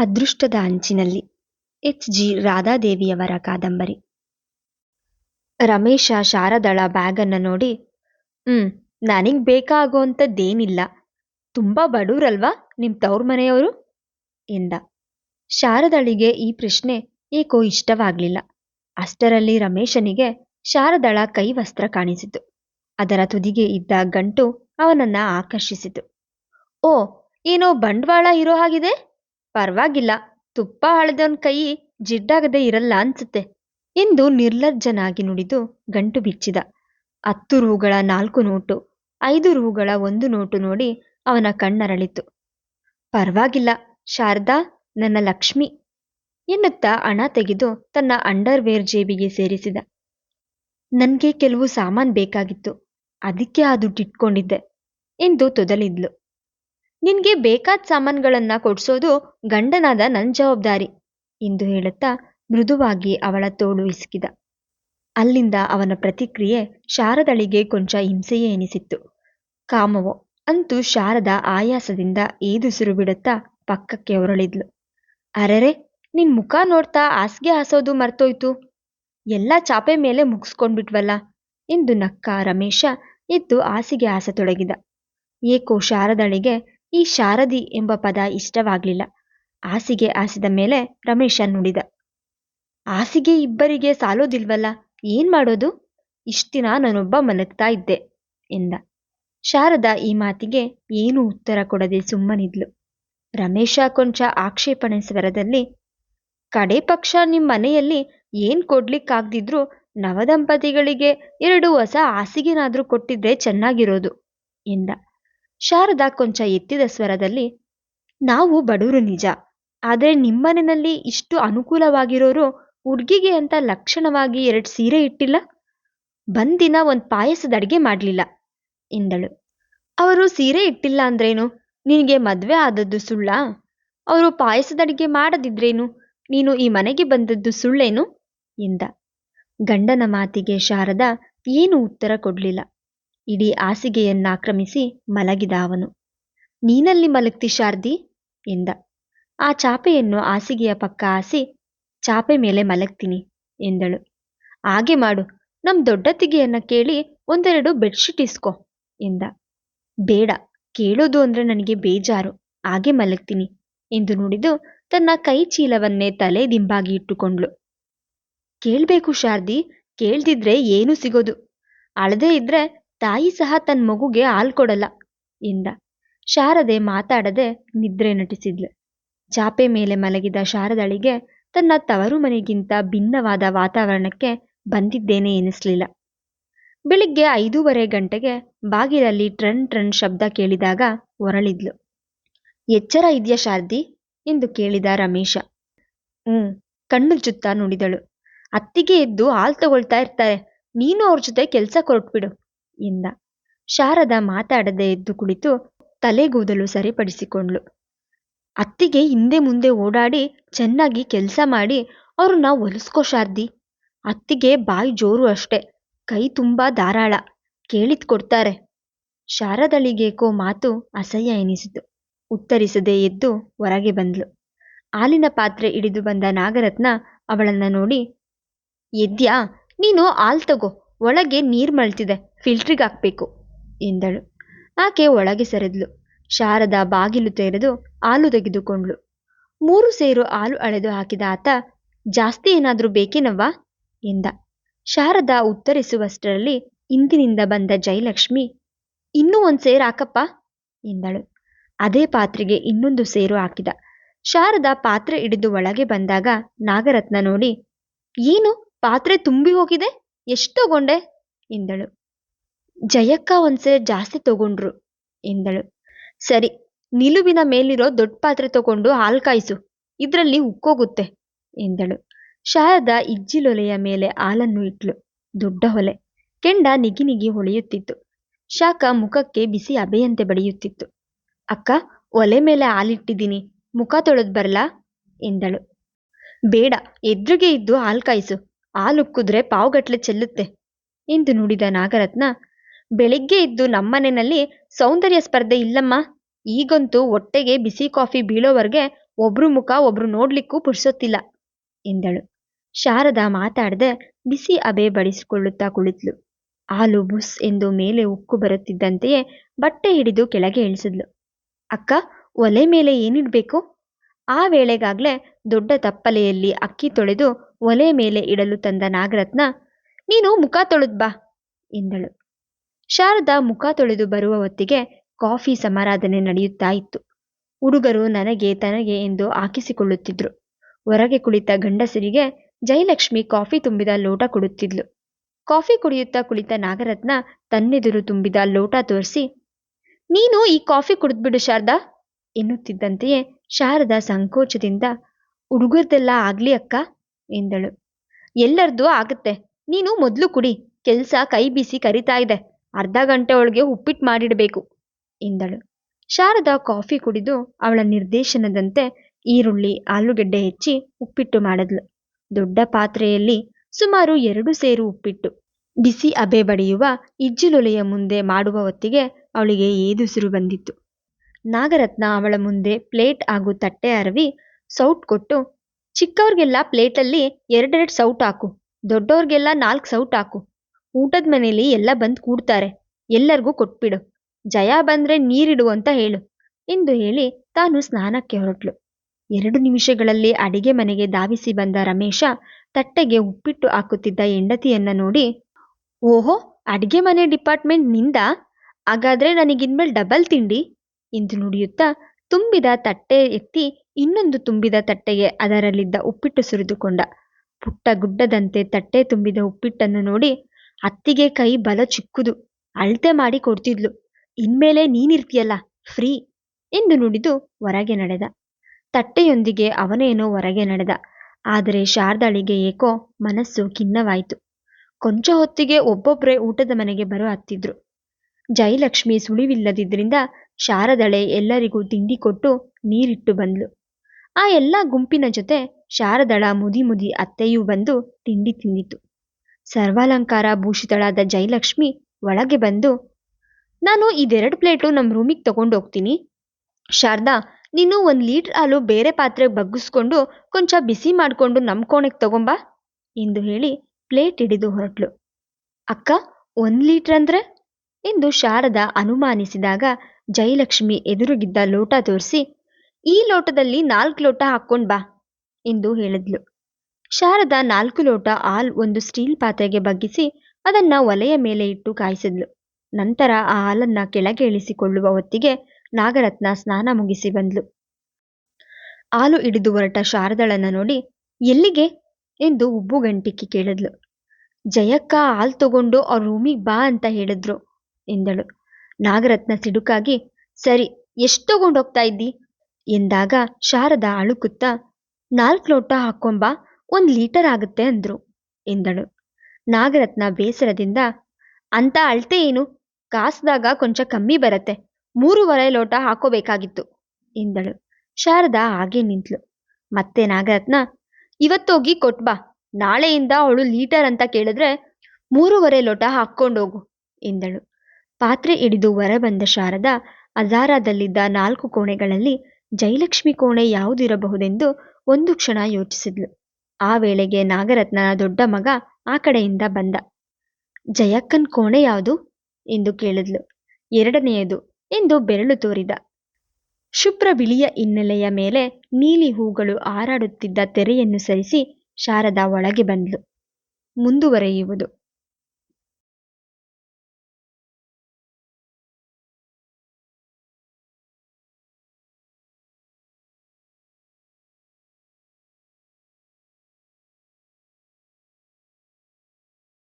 ಅದೃಷ್ಟದ ಅಂಚಿನಲ್ಲಿ. H. G. ರಾಧಾದೇವಿಯವರ ಕಾದಂಬರಿ. ರಮೇಶ ಶಾರದಳ ಬ್ಯಾಗನ್ನು ನೋಡಿ, ಹ್ಮ್, ನನಗೆ ಬೇಕಾಗುವಂಥದ್ದೇನಿಲ್ಲ ತುಂಬ ಬಡವ್ರಲ್ವಾ ನಿಮ್ಮ ತವ್ರ ಮನೆಯವರು? ಎಂದ. ಶಾರದಳಿಗೆ ಈ ಪ್ರಶ್ನೆ ಏಕೋ ಇಷ್ಟವಾಗಲಿಲ್ಲ. ಅಷ್ಟರಲ್ಲಿ ರಮೇಶನಿಗೆ ಶಾರದಳ ಕೈ ವಸ್ತ್ರ ಕಾಣಿಸಿತು. ಅದರ ತುದಿಗೆ ಇದ್ದ ಗಂಟು ಅವನನ್ನ ಆಕರ್ಷಿಸಿತು. ಓ, ಏನೋ ಬಂಡವಾಳ ಇರೋ ಹಾಗಿದೆ? ಪರವಾಗಿಲ್ಲ, ತುಪ್ಪ ಅಳ್ದವನ್ ಕೈ ಜಿಡ್ಡಾಗದೆ ಇರಲ್ಲ ಅನ್ಸುತ್ತೆ ಎಂದು ನಿರ್ಲಜ್ಜನಾಗಿ ನುಡಿದು ಗಂಟು ಬಿಚ್ಚಿದ. ಹತ್ತು ರೂಗಳ ನಾಲ್ಕು ನೋಟು, ಐದು ರೂಗಳ ಒಂದು ನೋಟು ನೋಡಿ ಅವನ ಕಣ್ಣರಳಿತು. ಪರವಾಗಿಲ್ಲ, ಶಾರದಾ, ನನ್ನ ಲಕ್ಷ್ಮಿ ಎನ್ನುತ್ತಾ ಹಣ ತೆಗೆದು ತನ್ನ ಅಂಡರ್ವೇರ್ ಜೇಬಿಗೆ ಸೇರಿಸಿದ. ನನ್ಗೆ ಕೆಲವು ಸಾಮಾನ್ ಬೇಕಾಗಿತ್ತು, ಅದಕ್ಕೆ ಆ ದುಡ್ಡಿಟ್ಕೊಂಡಿದ್ದೆ ಎಂದು ತೊದಲಿದ್ಲು. ನಿನ್ಗೆ ಬೇಕಾದ ಸಾಮಾನುಗಳನ್ನು ಕೊಡ್ಸೋದು ಗಂಡನಾದ ನನ್ ಜವಾಬ್ದಾರಿ ಎಂದು ಹೇಳುತ್ತಾ ಮೃದುವಾಗಿ ಅವಳ ತೋಳು ಇಸುಕಿದ. ಅಲ್ಲಿಂದ ಅವನ ಪ್ರತಿಕ್ರಿಯೆ ಶಾರದಳಿಗೆ ಕೊಂಚ ಹಿಂಸೆಯೇ ಎನಿಸಿತ್ತು. ಕಾಮವೋ ಅಂತೂ ಶಾರದ ಆಯಾಸದಿಂದ ಏದುಸಿರು ಬಿಡುತ್ತಾ ಪಕ್ಕಕ್ಕೆ ಹೊರಳಿದ್ಲು. ಅರೆರೆ, ನಿನ್ ಮುಖ ನೋಡ್ತಾ ಹಾಸಿಗೆ ಹಾಸೋದು ಮರ್ತೋಯ್ತು. ಎಲ್ಲ ಚಾಪೆ ಮೇಲೆ ಮುಗಿಸ್ಕೊಂಡ್ಬಿಟ್ವಲ್ಲ ಎಂದು ನಕ್ಕ ರಮೇಶ ಎದ್ದು ಹಾಸಿಗೆ ಹಾಸತೊಡಗಿದ. ಏಕೋ ಶಾರದಳಿಗೆ ಈ ಶಾರದಿ ಎಂಬ ಪದ ಇಷ್ಟವಾಗಲಿಲ್ಲ. ಹಾಸಿಗೆ ಹಾಸಿದ ಮೇಲೆ ರಮೇಶ ನುಡಿದ. ಹಾಸಿಗೆ ಇಬ್ಬರಿಗೆ ಸಾಲೋದಿಲ್ವಲ್ಲ, ಏನ್ ಮಾಡೋದು? ಇಷ್ಟಿನ ನಾನೊಬ್ಬ ಮಲಗ್ತಾ ಇದ್ದೆ ಎಂದ. ಶಾರದ ಈ ಮಾತಿಗೆ ಏನೂ ಉತ್ತರ ಕೊಡದೆ ಸುಮ್ಮನಿದ್ಲು. ರಮೇಶ ಕೊಂಚ ಆಕ್ಷೇಪಣೆ ಸ್ವರದಲ್ಲಿ, ಕಡೆ ಪಕ್ಷ ನಿಮ್ ಮನೆಯಲ್ಲಿ ಏನ್ ಕೊಡ್ಲಿಕ್ಕಾಗ್ದಿದ್ರು ನವದಂಪತಿಗಳಿಗೆ ಎರಡು ಹೊಸ ಹಾಸಿಗೆನಾದ್ರೂ ಕೊಟ್ಟಿದ್ರೆ ಚೆನ್ನಾಗಿರೋದು ಎಂದ. ಶಾರದಾ ಕೊಂಚ ಎತ್ತಿದ ಸ್ವರದಲ್ಲಿ, ನಾವು ಬಡವರು ನಿಜ. ಆದರೆ ನಿಮ್ಮನೆಯಲ್ಲಿ ಇಷ್ಟು ಅನುಕೂಲವಾಗಿರೋರು ಹುಡ್ಗಿಗೆ ಅಂತ ಲಕ್ಷಣವಾಗಿ ಎರಡು ಸೀರೆ ಇಟ್ಟಿಲ್ಲ? ಬಂದಿನ ಒಂದು ಪಾಯಸದ ಅಡಿಗೆ ಮಾಡಲಿಲ್ಲ, ಎಂದಳು. ಅವರು ಸೀರೆ ಇಟ್ಟಿಲ್ಲ ಅಂದ್ರೇನು? ನಿನಗೆ ಮದುವೆ ಆದದ್ದು ಸುಳ್ಳಾ? ಅವರು ಪಾಯಸದ ಅಡಿಗೆ ಮಾಡದಿದ್ರೇನು? ನೀನು ಈ ಮನೆಗೆ ಬಂದದ್ದು ಸುಳ್ಳೇನು? ಎಂದ. ಗಂಡನ ಮಾತಿಗೆ ಶಾರದಾ ಏನು ಉತ್ತರ ಕೊಡ್ಲಿಲ್ಲ. ಇಡೀ ಹಾಸಿಗೆಯನ್ನಾಕ್ರಮಿಸಿ ಮಲಗಿದ ಅವನು ನೀನಲ್ಲಿ ಮಲಗ್ತಿ ಶಾರ್ದಿ ಎಂದ. ಆ ಚಾಪೆಯನ್ನು ಹಾಸಿಗೆಯ ಪಕ್ಕ ಹಾಸಿ ಚಾಪೆ ಮೇಲೆ ಮಲಗ್ತೀನಿ ಎಂದಳು. ಹಾಗೆ ಮಾಡು. ನಮ್ ದೊಡ್ಡತ್ತಿಗೆಯನ್ನ ಕೇಳಿ ಒಂದೆರಡು ಬೆಡ್ಶೀಟ್ ಇಸ್ಕೋ ಎಂದ. ಬೇಡ. ಕೇಳೋದು ಅಂದ್ರೆ ನನಗೆ ಬೇಜಾರು. ಹಾಗೆ ಮಲಗ್ತೀನಿ ಎಂದು ನುಡಿದು ತನ್ನ ಕೈ ಚೀಲವನ್ನೇ ತಲೆ ದಿಂಬಾಗಿ ಇಟ್ಟುಕೊಂಡ್ಳು. ಕೇಳ್ಬೇಕು ಶಾರ್ದಿ. ಕೇಳ್ದಿದ್ರೆ ಏನೂ ಸಿಗೋದು. ಅಳದೇ ಇದ್ರೆ ತಾಯಿ ಸಹ ತನ್ನ ಮಗುಗೆ ಹಾಲ್ ಕೊಡಲ್ಲ ಎಂದ. ಶಾರದೆ ಮಾತಾಡದೆ ನಿದ್ರೆ ನಟಿಸಿದ್ಲು. ಚಾಪೆ ಮೇಲೆ ಮಲಗಿದ ಶಾರದಳಿಗೆ ತನ್ನ ತವರು ಮನೆಗಿಂತ ಭಿನ್ನವಾದ ವಾತಾವರಣಕ್ಕೆ ಬಂದಿದ್ದೇನೆ ಎನಿಸ್ಲಿಲ್ಲ. ಬೆಳಿಗ್ಗೆ ಐದೂವರೆ ಗಂಟೆಗೆ ಬಾಗಿಲಲ್ಲಿ ಟ್ರನ್ ಟ್ರನ್ ಶಬ್ದ ಕೇಳಿದಾಗ ಹೊರಳಿದ್ಲು. ಎಚ್ಚರ ಇದೆಯಾ ಶಾರದಿ? ಎಂದು ಕೇಳಿದ ರಮೇಶ. ಹ್ಞೂ ಕಣ್ಣು ಚುತ್ತಾ ನುಡಿದಳು. ಅತ್ತಿಗೆ ಎದ್ದು ಹಾಲ್ ತಗೊಳ್ತಾ ಇರ್ತಾರೆ. ನೀನು ಅವ್ರ ಜೊತೆ ಕೆಲಸ ಕೊಟ್ಬಿಡು. ಎಂದ ಶಾರದ ಮಾತಾಡದೆ ಎದ್ದು ಕುಳಿತು ತಲೆಗೂದಲು ಸರಿಪಡಿಸಿಕೊಂಡ್ಳು. ಅತ್ತಿಗೆ ಹಿಂದೆ ಮುಂದೆ ಓಡಾಡಿ ಚೆನ್ನಾಗಿ ಕೆಲಸ ಮಾಡಿ ಅವ್ರನ್ನ ಹೊಲಿಸ್ಕೋ ಶಾರ್ದಿ. ಅತ್ತಿಗೆ ಬಾಯಿ ಜೋರು ಅಷ್ಟೆ, ಕೈ ತುಂಬಾ ಧಾರಾಳ, ಕೇಳಿದ್ ಕೊಡ್ತಾರೆ. ಶಾರದಳಿಗೇಕೋ ಮಾತು ಅಸಹ್ಯ ಎನಿಸಿತು. ಉತ್ತರಿಸದೆ ಎದ್ದು ಹೊರಗೆ ಬಂದ್ಲು ಹಾಲಿನ ಪಾತ್ರೆ ಹಿಡಿದು ಬಂದ ನಾಗರತ್ನ ಅವಳನ್ನ ನೋಡಿ, ಎದ್ಯಾ, ನೀನು ಹಾಲ್ ತಗೋ ಒಳಗೆ ನೀರು ಮಳ್ತಿದೆ ಫಿಲ್ಟ್ರಿಗೆ ಹಾಕ್ಬೇಕು, ಎಂದಳು. ಆಕೆ ಒಳಗೆ ಸರಿದ್ಲು. ಶಾರದ ಬಾಗಿಲು ತೆರೆದು ಹಾಲು ತೆಗೆದುಕೊಂಡ್ಳು. ಮೂರು ಸೇರು ಹಾಲು ಅಳೆದು ಹಾಕಿದ ಆತ, ಜಾಸ್ತಿ ಏನಾದರೂ ಬೇಕೇನವ್ವ? ಎಂದ. ಶಾರದ ಉತ್ತರಿಸುವಷ್ಟರಲ್ಲಿ ಇಂದಿನಿಂದ ಬಂದ ಜಯಲಕ್ಷ್ಮಿ, ಇನ್ನೂ ಒಂದು ಸೇರು ಹಾಕಪ್ಪ? ಎಂದಳು. ಅದೇ ಪಾತ್ರೆಗೆ ಇನ್ನೊಂದು ಸೇರು ಹಾಕಿದ. ಶಾರದ ಪಾತ್ರೆ ಹಿಡಿದು ಒಳಗೆ ಬಂದಾಗ ನಾಗರತ್ನ ನೋಡಿ, ಏನು? ಪಾತ್ರೆ ತುಂಬಿ ಹೋಗಿದೆ? ಎಷ್ಟು ತಗೊಂಡೆ ಎಂದಳು. ಜಯಕ್ಕ ಒಂದ್ಸೆ ಜಾಸ್ತಿ ತಗೊಂಡ್ರು ಎಂದಳು. ಸರಿ, ನಿಲುವಿನ ಮೇಲಿರೋ ದೊಡ್ಡ ಪಾತ್ರೆ ತಗೊಂಡು ಹಾಲ್ ಕಾಯಿಸು, ಇದ್ರಲ್ಲಿ ಉಕ್ಕೋಗುತ್ತೆ ಎಂದಳು. ಶಾರದ ಇಜ್ಜಿಲೊಲೆಯ ಮೇಲೆ ಹಾಲನ್ನು ಇಟ್ಲು. ದೊಡ್ಡ ಹೊಲೆ. ಕೆಂಡ ನಿಗಿ ನಿಗಿ ಹೊಳೆಯುತ್ತಿತ್ತು. ಶಾಖ ಮುಖಕ್ಕೆ ಬಿಸಿ ಅಬೆಯಂತೆ ಬಡಿಯುತ್ತಿತ್ತು. ಅಕ್ಕ, ಒಲೆ ಮೇಲೆ ಹಾಲಿಟ್ಟಿದ್ದೀನಿ, ಮುಖ ತೊಳೆದ್ ಬರ್ಲಾ ಎಂದಳು. ಬೇಡ, ಎದ್ರಿಗೆ ಇದ್ದು ಹಾಲ್ ಕಾಯಿಸು. ಹಾಲುಕ್ಕಿದ್ರೆ ಪಾವುಗಟ್ಲೆ ಚೆಲ್ಲುತ್ತೆ. ಎಂದು ನುಡಿದ ನಾಗರತ್ನ, ಬೆಳಿಗ್ಗೆ ಇದ್ದು ನಮ್ಮನೆಯಲ್ಲಿ ಸೌಂದರ್ಯ ಸ್ಪರ್ಧೆ ಇಲ್ಲಮ್ಮ. ಈಗಂತೂ ಹೊಟ್ಟೆಗೆ ಬಿಸಿ ಕಾಫಿ ಬೀಳೋವರೆಗೆ ಒಬ್ರು ಮುಖ ಒಬ್ರು ನೋಡ್ಲಿಕ್ಕೂ ಪುರ್ಸೊತ್ತಿಲ್ಲ, ಎಂದಳು. ಶಾರದಾ ಮಾತಾಡದೆ ಬಿಸಿ ಅಬೆ ಬಡಿಸಿಕೊಳ್ಳುತ್ತಾ ಕುಳಿತ್ಲು. ಹಾಲು ಬುಸ್ ಎಂದು ಮೇಲೆ ಉಕ್ಕು ಬರುತ್ತಿದ್ದಂತೆಯೇ ಬಟ್ಟೆ ಹಿಡಿದು ಕೆಳಗೆ ಇಳಿಸಿದ್ಲು. ಅಕ್ಕ, ಒಲೆ ಮೇಲೆ ಏನಿಡ್ಬೇಕು? ಆ ವೇಳೆಗಾಗ್ಲೇ ದೊಡ್ಡ ತಪ್ಪಲೆಯಲ್ಲಿ ಅಕ್ಕಿ ತೊಳೆದು ಒಲೆ ಮೇಲೆ ಇಡಲು ತಂದ ನಾಗರತ್ನ, ನೀನು ಮುಖ ತೊಳೆದ್ ಬಾ ಎಂದಳು. ಶಾರದಾ ಮುಖ ತೊಳೆದು ಬರುವ ಹೊತ್ತಿಗೆ ಕಾಫಿ ಸಮಾರಾಧನೆ ನಡೆಯುತ್ತಾ ಇತ್ತು. ಹುಡುಗರು ನನಗೆ ತನಗೆ ಎಂದು ಹಾಕಿಸಿಕೊಳ್ಳುತ್ತಿದ್ರು. ಹೊರಗೆ ಕುಳಿತ ಗಂಡಸರಿಗೆ ಜಯಲಕ್ಷ್ಮಿ ಕಾಫಿ ತುಂಬಿದ ಲೋಟ ಕೊಡುತ್ತಿದ್ಲು. ಕಾಫಿ ಕುಡಿಯುತ್ತಾ ಕುಳಿತ ನಾಗರತ್ನ ತನ್ನೆದುರು ತುಂಬಿದ ಲೋಟ ತೋರಿಸಿ, ನೀನು ಈ ಕಾಫಿ ಕುಡಿದ್ಬಿಡು ಶಾರದಾ ಎನ್ನುತ್ತಿದ್ದಂತೆಯೇ ಶಾರದಾ ಸಂಕೋಚದಿಂದ, ಹುಡುಗರ್ದೆಲ್ಲ ಆಗ್ಲಿ ಅಕ್ಕ, ಎಂದಳು. ಎಲ್ಲರದು ಆಗುತ್ತೆ. ನೀನು ಮೊದಲು ಕುಡಿ. ಕೆಲಸ ಕೈ ಬೀಸಿ ಕರಿತಾ ಇದೆ ಅರ್ಧ ಗಂಟೆ ಒಳಗೆ ಉಪ್ಪಿಟ್ಟು ಮಾಡಿಡಬೇಕು, ಎಂದಳು. ಶಾರದಾ ಕಾಫಿ ಕುಡಿದು ಅವಳ ನಿರ್ದೇಶನದಂತೆ ಈರುಳ್ಳಿ, ಆಲೂಗೆಡ್ಡೆ ಹೆಚ್ಚಿ ಉಪ್ಪಿಟ್ಟು ಮಾಡಿದ್ಲು. ದೊಡ್ಡ ಪಾತ್ರೆಯಲ್ಲಿ ಸುಮಾರು ಎರಡು ಸೇರು ಉಪ್ಪಿಟ್ಟು. ಬಿಸಿ ಅಬೆ ಬಡಿಯುವ ಇಜ್ಜಿಲೊಲೆಯ ಮುಂದೆ ಮಾಡುವ ಹೊತ್ತಿಗೆ ಅವಳಿಗೆ ಏದುಸಿರು ಬಂದಿತ್ತು. ನಾಗರತ್ನ ಅವಳ ಮುಂದೆ ಪ್ಲೇಟ್ ಹಾಗೂ ತಟ್ಟೆ ಅರವಿ ಸೌಟ್ ಕೊಟ್ಟು, ಚಿಕ್ಕವ್ರಿಗೆಲ್ಲ ಪ್ಲೇಟಲ್ಲಿ ಎರಡೆರಡು ಸೌಟ್ ಹಾಕು, ದೊಡ್ಡವ್ರಿಗೆಲ್ಲ ನಾಲ್ಕು ಸೌಟ್ ಹಾಕು, ಊಟದ ಮನೇಲಿ ಎಲ್ಲ ಬಂದು ಕೂಡ್ತಾರೆ, ಎಲ್ಲರಿಗೂ ಕೊಟ್ಬಿಡು, ಜಯ ಬಂದ್ರೆ ನೀರಿಡು ಅಂತ ಹೇಳು, ಎಂದು ಹೇಳಿ ತಾನು ಸ್ನಾನಕ್ಕೆ ಹೊರಟ್ಲು. ಎರಡು ನಿಮಿಷಗಳಲ್ಲಿ ಅಡಿಗೆ ಮನೆಗೆ ಧಾವಿಸಿ ಬಂದ ರಮೇಶ ತಟ್ಟೆಗೆ ಉಪ್ಪಿಟ್ಟು ಹಾಕುತ್ತಿದ್ದ ಹೆಂಡತಿಯನ್ನ ನೋಡಿ, ಓಹೋ, ಅಡಿಗೆ ಮನೆ ಡಿಪಾರ್ಟ್ಮೆಂಟ್ನಿಂದ? ಹಾಗಾದ್ರೆ ನನಗಿನ್ಮೇಲೆ ಡಬಲ್ ತಿಂಡಿ? ಎಂದು ನುಡಿಯುತ್ತಾ ತುಂಬಿದ ತಟ್ಟೆ ಎತ್ತಿ ಇನ್ನೊಂದು ತುಂಬಿದ ತಟ್ಟೆಗೆ ಅದರಲ್ಲಿದ್ದ ಉಪ್ಪಿಟ್ಟು ಸುರಿದುಕೊಂಡ. ಪುಟ್ಟ ಗುಡ್ಡದಂತೆ ತಟ್ಟೆ ತುಂಬಿದ ಉಪ್ಪಿಟ್ಟನ್ನು ನೋಡಿ ಅತ್ತಿಗೆ ಕೈ ಬಲ ಚಿಕ್ಕುದು. ಅಳತೆ ಮಾಡಿ ಕೊಡ್ತಿದ್ಲು. ಇನ್ಮೇಲೆ ನೀನಿರ್ತೀಯಲ್ಲ, ಫ್ರೀ ಎಂದು ನುಡಿದು ಹೊರಗೆ ನಡೆದ. ತಟ್ಟೆಯೊಂದಿಗೆ ಅವನೇನೋ ಹೊರಗೆ ನಡೆದ. ಆದರೆ ಶಾರದಾಳಿಗೆ ಏಕೋ ಮನಸ್ಸು ಖಿನ್ನವಾಯಿತು. ಕೊಂಚ ಹೊತ್ತಿಗೆ ಒಬ್ಬೊಬ್ಬರೇ ಊಟದ ಮನೆಗೆ ಬರೋ ಹತ್ತಿದ್ರು. ಜಯಲಕ್ಷ್ಮಿ ಸುಳಿವಿಲ್ಲದಿದ್ದರಿಂದ ಶಾರದಳೆ ಎಲ್ಲರಿಗೂ ತಿಂಡಿ ಕೊಟ್ಟು ನೀರಿಟ್ಟು ಬಂದ್ಲು. ಆ ಎಲ್ಲ ಗುಂಪಿನ ಜೊತೆ ಶಾರದಳ ಮುದಿ ಮುದಿ ಅತ್ತೆಯೂ ಬಂದು ತಿಂಡಿ ತಿಂದಿತು ಸರ್ವಾಲಂಕಾರ ಭೂಷಿತಳಾದ ಜಯಲಕ್ಷ್ಮಿ ಒಳಗೆ ಬಂದು, ನಾನು ಇದೆರಡು ಪ್ಲೇಟು ನಮ್ಮ ರೂಮಿಗೆ ತಗೊಂಡು ಹೋಗ್ತೀನಿ ಶಾರದಾ, ನೀನು ಒಂದು ಲೀಟ್ರ್ ಹಾಲು ಬೇರೆ ಪಾತ್ರೆಗೆ ಬಗ್ಗಿಸ್ಕೊಂಡು ಕೊಂಚ ಬಿಸಿ ಮಾಡಿಕೊಂಡು ನಮ್ಮ ಕೋಣೆಗೆ ತಗೊಂಬಾ ಎಂದು ಹೇಳಿ ಪ್ಲೇಟ್ ಹಿಡಿದು ಹೊರಟ್ಲು. ಅಕ್ಕ, ಒಂದು ಲೀಟ್ರ್ ಅಂದ್ರೆ? ಎಂದು ಶಾರದಾ ಅನುಮಾನಿಸಿದಾಗ ಜಯಲಕ್ಷ್ಮಿ ಎದುರುಗಿದ್ದ ಲೋಟ ತೋರಿಸಿ, ಈ ಲೋಟದಲ್ಲಿ ನಾಲ್ಕು ಲೋಟ ಹಾಕ್ಕೊಂಡ್ ಬಾ ಎಂದು ಹೇಳಿದ್ಲು. ಶಾರದಾ ನಾಲ್ಕು ಲೋಟ ಹಾಲ್ ಒಂದು ಸ್ಟೀಲ್ ಪಾತ್ರೆಗೆ ಬಗ್ಗಿಸಿ ಅದನ್ನ ಒಲೆಯ ಮೇಲೆ ಇಟ್ಟು ಕಾಯಿಸಿದ್ಲು. ನಂತರ ಆ ಹಾಲನ್ನ ಕೆಳಗೆ ಇಳಿಸಿಕೊಳ್ಳುವ ಹೊತ್ತಿಗೆ ನಾಗರತ್ನ ಸ್ನಾನ ಮುಗಿಸಿ ಬಂದ್ಲು. ಹಾಲು ಹಿಡಿದು ಹೊರಟ ಶಾರದಳನ್ನ ನೋಡಿ, ಎಲ್ಲಿಗೆ? ಎಂದು ಉಬ್ಬು ಗಂಟಿಕ್ಕಿ ಕೇಳಿದ್ಲು. ಜಯಕ್ಕ ಹಾಲು ತಗೊಂಡು ಅವ್ರ ರೂಮಿಗೆ ಬಾ ಅಂತ ಹೇಳಿದ್ರು ಎಂದಳು. ನಾಗರತ್ನ ಸಿಡುಕಾಗಿ, ಸರಿ ಎಷ್ಟು ತಗೊಂಡೋಗ್ತಾ ಇದ್ದಿ? ಎಂದಾಗ ಶಾರದಾ ಅಳುಕುತ್ತಾ, ನಾಲ್ಕು ಲೋಟ ಹಾಕೊಂಬ ಒಂದು ಲೀಟರ್ ಆಗುತ್ತೆ ಅಂದ್ರು, ಎಂದಳು. ನಾಗರತ್ನ ಬೇಸರದಿಂದ, ಅಂತ ಅಳ್ತೆ ಏನು? ಕಾಸ್ದಾಗ ಕೊಂಚ ಕಮ್ಮಿ ಬರತ್ತೆ, ಮೂರುವರೆ ಲೋಟ ಹಾಕೋಬೇಕಾಗಿತ್ತು, ಎಂದಳು. ಶಾರದಾ ಹಾಗೆ ನಿಂತ್ಲು ಮತ್ತೆ ನಾಗರತ್ನ, ಇವತ್ತೋಗಿ ಕೊಟ್ಬಾ ನಾಳೆಯಿಂದ ಅವಳು ಲೀಟರ್ ಅಂತ ಕೇಳಿದ್ರೆ ಮೂರುವರೆ ಲೋಟ ಹಾಕ್ಕೊಂಡೋಗು, ಎಂದಳು. ಪಾತ್ರೆ ಹಿಡಿದು ಹೊರಬಂದ ಶಾರದಾ ಅಜಾರದಲ್ಲಿದ್ದ ನಾಲ್ಕು ಕೋಣೆಗಳಲ್ಲಿ ಜಯಲಕ್ಷ್ಮಿ ಕೋಣೆ ಯಾವುದಿರಬಹುದೆಂದು ಒಂದು ಕ್ಷಣ ಯೋಚಿಸಿದ್ಲು. ಆ ವೇಳೆಗೆ ನಾಗರತ್ನನ ದೊಡ್ಡ ಮಗ ಆ ಕಡೆಯಿಂದ ಬಂದ. ಜಯಕ್ಕನ್ ಕೋಣೆ ಯಾವುದು? ಎಂದು ಕೇಳಿದ್ಲು. ಎರಡನೆಯದು ಎಂದು ಬೆರಳು ತೋರಿದ. ಶುಭ್ರ ಬಿಳಿಯ ಹಿನ್ನೆಲೆಯ ಮೇಲೆ ನೀಲಿ ಹೂಗಳು ಹಾರಾಡುತ್ತಿದ್ದ ತೆರೆಯನ್ನು ಸರಿಸಿ ಶಾರದಾ ಒಳಗೆ ಬಂದ್ಲು. ಮುಂದುವರೆಯುವುದು.